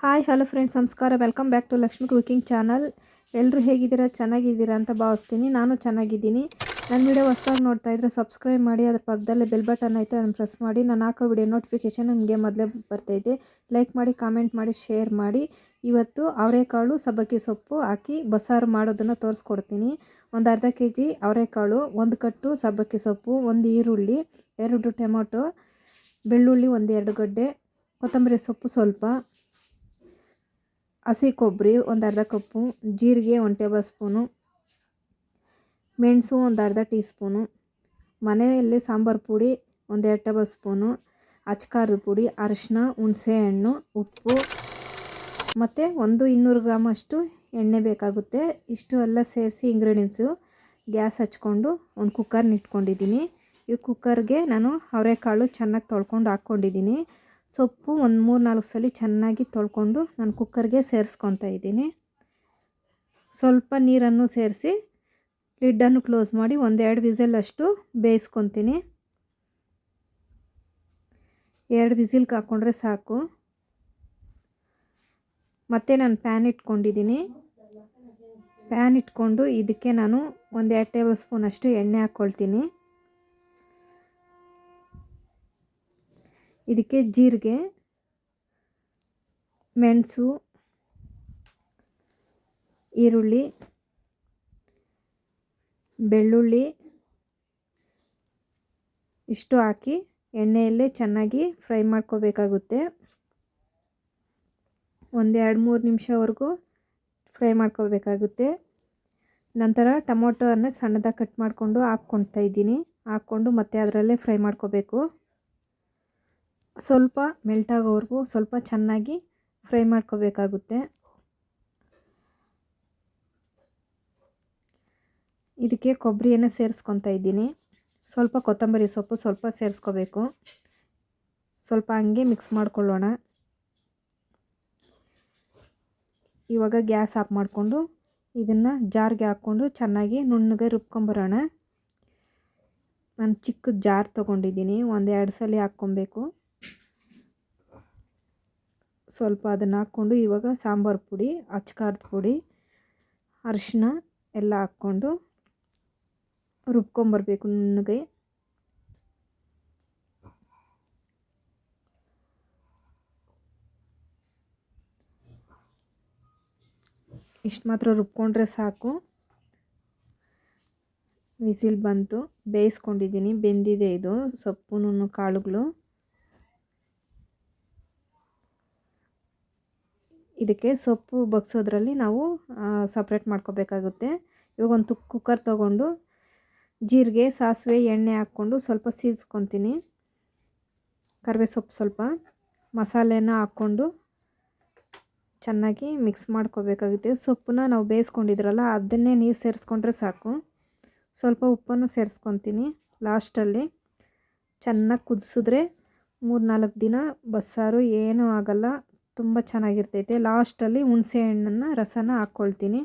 Hi, hello friends ನಮಸ್ಕಾರ. Welcome back to Lakshmi cooking channel ಎಲ್ಲರೂ ಹೇಗಿದ್ದೀರಾ? ಚೆನ್ನಾಗಿದ್ದೀರಾ ಅಂತ ಭಾವಿಸ್ತೀನಿ. ನಾನು ಚೆನ್ನಾಗಿದ್ದೀನಿ. ನನ್ನ ವಿಡಿಯೋ ಹೊಸ್ದಾಗಿ ನೋಡ್ತಾ ಇದ್ರೆ ಸಬ್ಸ್ಕ್ರೈಬ್ ಮಾಡಿ, ಅದ್ರ ಪಕ್ಕದಲ್ಲೇ ಬೆಲ್ ಬಟನ್ ಐತೆ, ಅದನ್ನು ಪ್ರೆಸ್ ಮಾಡಿ. ನಾನು ಹಾಕೋ ವಿಡಿಯೋ ನೋಟಿಫಿಕೇಷನ್ ನಿಮಗೆ ಮೊದಲೇ ಬರ್ತೈತೆ ಲೈಕ್ ಮಾಡಿ ಕಾಮೆಂಟ್ ಮಾಡಿ ಶೇರ್ ಮಾಡಿ. ಇವತ್ತು ಅವರೆಕಾಳು, ಸಬ್ಬಕ್ಕಿ ಸೊಪ್ಪು ಹಾಕಿ ಬಸಾರು ಮಾಡೋದನ್ನು ತೋರಿಸ್ಕೊಡ್ತೀನಿ. ಒಂದು ಅರ್ಧ ಕೆ ಜಿ ಅವರೆಕಾಳು, ಒಂದು ಕಟ್ಟು ಸಬ್ಬಕ್ಕಿ ಸೊಪ್ಪು, ಒಂದು ಈರುಳ್ಳಿ, ಎರಡು ಟೊಮೊಟೊ, ಬೆಳ್ಳುಳ್ಳಿ, ಒಂದು ಎರಡು ಗಡ್ಡೆ, ಕೊತ್ತಂಬರಿ ಸೊಪ್ಪು ಸ್ವಲ್ಪ. ಹಸಿ ಕೊಬ್ಬರಿ, ಒಂದು ಅರ್ಧ ಕಪ್ಪು, ಜೀರಿಗೆ ಒಂದು ಟೇಬಲ್ ಸ್ಪೂನು, ಮೆಣಸು ಒಂದು ಅರ್ಧ ಟೀ ಸ್ಪೂನು, ಮನೆಯಲ್ಲಿ ಸಾಂಬಾರು ಪುಡಿ ಒಂದೆರಡು ಟೇಬಲ್ ಸ್ಪೂನು, ಅಚ್ಕಾರದ ಪುಡಿ ಅರಿಶಿನ ಹುಣಸೆಹಣ್ಣು ಉಪ್ಪು, ಮತ್ತು ಒಂದು ಇನ್ನೂರು ಗ್ರಾಮಷ್ಟು ಎಣ್ಣೆ ಬೇಕಾಗುತ್ತೆ. ಇಷ್ಟು ಎಲ್ಲ ಸೇರಿಸಿ ಇಂಗ್ರೀಡಿಯೆಂಟ್ಸು ಗ್ಯಾಸ್ ಹಚ್ಕೊಂಡು ಒಂದು ಕುಕ್ಕರ್ನ ಇಟ್ಕೊಂಡಿದ್ದೀನಿ. ಈ ಕುಕ್ಕರ್ಗೆ ನಾನು ಅವರೆಕಾಳು ಚೆನ್ನಾಗಿ ತೊಳ್ಕೊಂಡು ಹಾಕ್ಕೊಂಡಿದ್ದೀನಿ ಸೊಪ್ಪು ಒಂದು ಮೂರು ನಾಲ್ಕು ಸಲ ಚೆನ್ನಾಗಿ ತೊಳ್ಕೊಂಡು ನಾನು ಕುಕ್ಕರ್ಗೆ ಸೇರಿಸ್ಕೊತಾ ಇದ್ದೀನಿ. ಸ್ವಲ್ಪ ನೀರನ್ನು ಸೇರಿಸಿ ಲಿಡ್ಡನ್ನು ಕ್ಲೋಸ್ ಮಾಡಿ ಒಂದೆರಡು ವಿಸಿಲ್ ಅಷ್ಟು ಬೇಯಿಸ್ಕೊತೀನಿ. ಎರಡು ವಿಸಿಲ್ಗೆ ಹಾಕ್ಕೊಂಡ್ರೆ ಸಾಕು. ಮತ್ತು ನಾನು ಪ್ಯಾನ್ ಇಟ್ಕೊಂಡಿದ್ದೀನಿ. ಪ್ಯಾನ್ ಇಟ್ಕೊಂಡು ಇದಕ್ಕೆ ನಾನು ಒಂದೆರಡು ಟೇಬಲ್ ಸ್ಪೂನಷ್ಟು ಎಣ್ಣೆ ಹಾಕ್ಕೊಳ್ತೀನಿ. ಇದಕ್ಕೆ ಜೀರಿಗೆ, ಮೆಣಸು, ಈರುಳ್ಳಿ, ಬೆಳ್ಳುಳ್ಳಿ ಇಷ್ಟು ಹಾಕಿ ಎಣ್ಣೆಯಲ್ಲೇ ಚೆನ್ನಾಗಿ ಫ್ರೈ ಮಾಡ್ಕೋಬೇಕಾಗುತ್ತೆ. ಒಂದೆರಡು ಮೂರು ನಿಮಿಷವರೆಗೂ ಫ್ರೈ ಮಾಡ್ಕೋಬೇಕಾಗುತ್ತೆ. ನಂತರ ಟೊಮೊಟೊವನ್ನು ಸಣ್ಣದಾಗಿ ಕಟ್ ಮಾಡಿಕೊಂಡು ಹಾಕ್ಕೊಳ್ತಾ ಇದ್ದೀನಿ. ಹಾಕ್ಕೊಂಡು ಮತ್ತೆ ಅದರಲ್ಲೇ ಫ್ರೈ ಮಾಡ್ಕೋಬೇಕು. ಸ್ವಲ್ಪ ಮೆಲ್ಟಾಗೋವರೆಗೂ ಸ್ವಲ್ಪ ಚೆನ್ನಾಗಿ ಫ್ರೈ ಮಾಡ್ಕೋಬೇಕಾಗುತ್ತೆ. ಇದಕ್ಕೆ ಕೊಬ್ಬರಿಯನ್ನು ಸೇರಿಸ್ಕೊತಾ ಇದ್ದೀನಿ. ಸ್ವಲ್ಪ ಕೊತ್ತಂಬರಿ ಸೊಪ್ಪು ಸ್ವಲ್ಪ ಸೇರಿಸ್ಕೋಬೇಕು. ಸ್ವಲ್ಪ ಹಂಗೆ ಮಿಕ್ಸ್ ಮಾಡ್ಕೊಳ್ಳೋಣ. ಇವಾಗ ಗ್ಯಾಸ್ ಆಫ್ ಮಾಡಿಕೊಂಡು ಇದನ್ನು ಜಾರ್ಗೆ ಹಾಕ್ಕೊಂಡು ಚೆನ್ನಾಗಿ ನುಣ್ಣಗೆ ರುಬ್ಕೊಂಬರೋಣ. ನಾನು ಚಿಕ್ಕ ಜಾರ್ ತೊಗೊಂಡಿದ್ದೀನಿ ಒಂದು ಎರಡು ಸಲ ಹಾಕ್ಕೊಬೇಕು. ಸ್ವಲ್ಪ ಅದನ್ನು ಹಾಕ್ಕೊಂಡು ಇವಾಗ ಸಾಂಬಾರು ಪುಡಿ ಅಚ್ಕಾರದ ಪುಡಿ, ಅರಿಶಿನ ಎಲ್ಲ ಹಾಕ್ಕೊಂಡು ರುಬ್ಕೊಂಬರ್ಬೇಕು ನುಣ್ಣಗೆ. ಇಷ್ಟು ಮಾತ್ರ ರುಬ್ಕೊಂಡ್ರೆ ಸಾಕು. ವಿಸಿಲ್ ಬಂತು. ಬೇಯಿಸ್ಕೊಂಡಿದ್ದೀನಿ. ಬೆಂದಿದೆ ಇದು. ಸೊಪ್ಪು ಕಾಳುಗಳು. ಇದಕ್ಕೆ ಸೊಪ್ಪು ಬಗ್ಸೋದ್ರಲ್ಲಿ ನಾವು ಸಪ್ರೇಟ್ ಮಾಡ್ಕೋಬೇಕಾಗುತ್ತೆ. ಇವಾಗ ಒಂದು ತುಕ್ ಕುಕ್ಕರ್ ತೊಗೊಂಡು ಜೀರಿಗೆ, ಸಾಸಿವೆ, ಎಣ್ಣೆ ಹಾಕ್ಕೊಂಡು ಸ್ವಲ್ಪ ಸೀಸ್ಕೊತೀನಿ. ಕರಿವೆ ಸೊಪ್ಪು ಸ್ವಲ್ಪ, ಮಸಾಲೆನ ಹಾಕ್ಕೊಂಡು ಚೆನ್ನಾಗಿ ಮಿಕ್ಸ್ ಮಾಡ್ಕೋಬೇಕಾಗುತ್ತೆ. ಸೊಪ್ಪನ್ನ ನಾವು ಬೇಯಿಸ್ಕೊಂಡಿದ್ರಲ್ಲ, ಅದನ್ನೇ ನೀರು ಸೇರಿಸ್ಕೊಂಡ್ರೆ ಸಾಕು. ಸ್ವಲ್ಪ ಉಪ್ಪನ್ನು ಸೇರಿಸ್ಕೊತೀನಿ ಲಾಸ್ಟಲ್ಲಿ. ಚೆನ್ನಾಗಿ ಕುದಿಸಿದ್ರೆ ಮೂರು ನಾಲ್ಕು ದಿನ ಬಸ್ಸಾರು ಏನೂ ಆಗೋಲ್ಲ. ತುಂಬ ಚೆನ್ನಾಗಿರ್ತೈತೆ. ಲಾಸ್ಟಲ್ಲಿ ಹುಣಸೆ ಹಣ್ಣನ್ನು ರಸನ ಹಾಕ್ಕೊಳ್ತೀನಿ.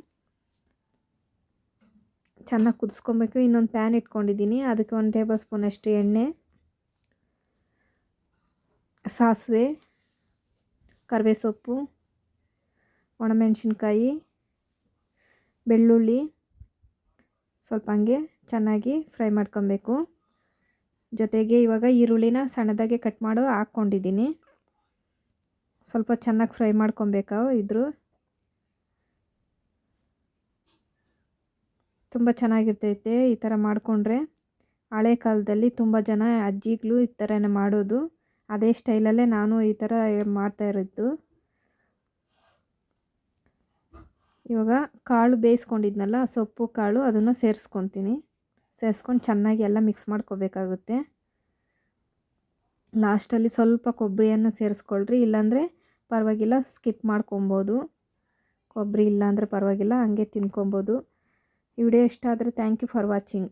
ಚೆನ್ನಾಗಿ ಕುದಿಸ್ಕೊಬೇಕು. ಇನ್ನೊಂದು ಪ್ಯಾನ್ ಇಟ್ಕೊಂಡಿದ್ದೀನಿ. ಅದಕ್ಕೆ ಒಂದು ಟೇಬಲ್ ಸ್ಪೂನಷ್ಟು ಎಣ್ಣೆ, ಸಾಸಿವೆ ಕರಿವೆ ಸೊಪ್ಪು ಒಣಮೆಣಸಿನ್ಕಾಯಿ, ಬೆಳ್ಳುಳ್ಳಿ, ಸ್ವಲ್ಪ ಹಂಗೆ ಚೆನ್ನಾಗಿ ಫ್ರೈ ಮಾಡ್ಕೊಬೇಕು. ಜೊತೆಗೆ ಇವಾಗ ಈರುಳ್ಳಿನ ಸಣ್ಣದಾಗೆ ಕಟ್ ಮಾಡೋ ಹಾಕ್ಕೊಂಡಿದ್ದೀನಿ. ಸ್ವಲ್ಪ ಚೆನ್ನಾಗಿ ಫ್ರೈ ಮಾಡ್ಕೊಬೇಕಾ ಇದ್ರು. ತುಂಬ ಚೆನ್ನಾಗಿರ್ತೈತೆ ಈ ಥರ ಮಾಡಿಕೊಂಡ್ರೆ. ಹಳೆ ಕಾಲದಲ್ಲಿ ತುಂಬ ಜನ ಅಜ್ಜಿಗಳು ಈ ಥರನೇ ಮಾಡೋದು. ಅದೇ ಸ್ಟೈಲಲ್ಲೇ ನಾನು ಈ ಥರ ಮಾಡ್ತಾ ಇರೋದು. ಇವಾಗ ಕಾಳು ಬೇಯಿಸ್ಕೊಂಡಿದ್ನಲ್ಲ, ಸೊಪ್ಪು, ಕಾಳು ಅದನ್ನು ಸೇರಿಸ್ಕೊತೀನಿ. ಸೇರಿಸ್ಕೊಂಡು ಚೆನ್ನಾಗಿ ಎಲ್ಲ ಮಿಕ್ಸ್ ಮಾಡ್ಕೋಬೇಕಾಗುತ್ತೆ. ಲಾಸ್ಟಲ್ಲಿ ಸ್ವಲ್ಪ ಕೊಬ್ಬರಿಯನ್ನು ಸೇರಿಸ್ಕೊಳ್ರಿ, ಇಲ್ಲಾಂದರೆ ಪರವಾಗಿಲ್ಲ ಸ್ಕಿಪ್ ಮಾಡ್ಕೊಬೋದು. ಕೊಬ್ಬರಿ ಇಲ್ಲಾಂದರೆ ಪರವಾಗಿಲ್ಲ, ಹಂಗೆ ತಿನ್ಕೊಬೋದು. ಈ ವಿಡಿಯೋ ಇಷ್ಟ ಆದರೆ ಥ್ಯಾಂಕ್ ಯು ಫಾರ್ ವಾಚಿಂಗ್